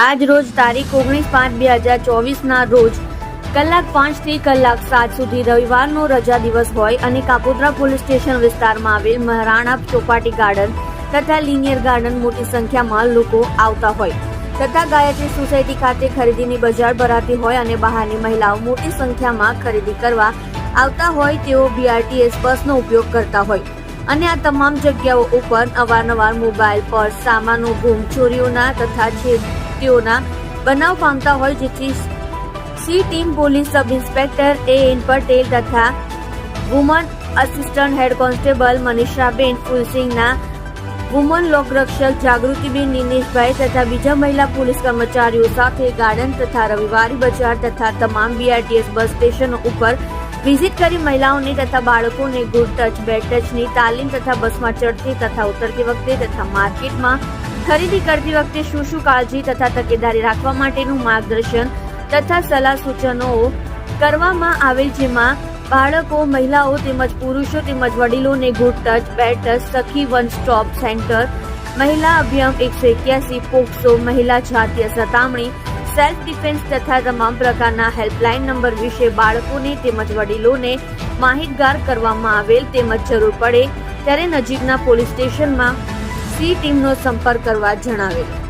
આજ રોજ તારીખ ઓગણીસ પાંચ બે હજાર ચોવીસના રોજ કલાક પાંચથી કલાક સાત સુધી રવિવારનો રજા દિવસ હોય અને કાપોદ્રા પોલીસ સ્ટેશન વિસ્તારમાં આવેલ મહારાણા ચોપાટી ગાર્ડન તથા લિનિયર ગાર્ડન મોટી સંખ્યામાં લોકો આવતા હોય તથા ગાયત્રી સોસાયટી ખાતે ખરીદીની બજાર ભરાતી હોય અને બહારની મહિલાઓ મોટી સંખ્યામાં ખરીદી કરવા આવતા હોય તેઓ બીઆરટીએસ બસનો ઉપયોગ કરતા હોય. અને આ તમામ જગ્યાઓ ઉપર અવારનવાર મોબાઈલ પર્સ, સામાનો ગુમ ચોરીઓના તથા છેડતીઓના બનાવ પામતા હોય જેથી C team police sub inspector A N Patel તથા woman assistant head constable Manishaben ફુલસિંહના woman લોકરક્ષક જાગૃતિબેન નિનેશભાઈ તથા બીજા મહિલા પોલીસ કર્મચારીઓ સાથે ગાર્ડન તથા રવિવારી બજાર તથા તમામ બીઆરટીએસ બસ સ્ટેશનો ઉપર વિઝિટ કરી મહિલાઓને તથા બાળકોને ગુડ ટચ, બેડ ટચની તાલીમ તથા બસમાં ચડતી તથા ઉતરતી વખતે તથા માર્કેટમાં ખરીદી કરતી વખતે શું શું કાળજી તથા તકેદારી રાખવા માટેનું માર્ગદર્શન તથા સલાહ સૂચનો કરવામાં આવેલ જેમાં બાળકો, મહિલાઓ તેમજ પુરુષો તેમજ વડીલોને good touch, bad touch, Sakhi one stop centre, મહિલા અભિયાન એકસો એક્યાસી, પોક્સો, મહિલા જાતીય સતામણી, સેલ્ફ ડિફેન્સ તથા તમામ પ્રકારના હેલ્પલાઇન નંબર વિશે બાળકોને તેમજ વડીલોને માહિતગાર કરવામાં આવેલ તેમજ જરૂર પડે ત્યારે નજીકના પોલીસ સ્ટેશનમાં સી ટીમનો સંપર્ક કરવા જણાવેલ.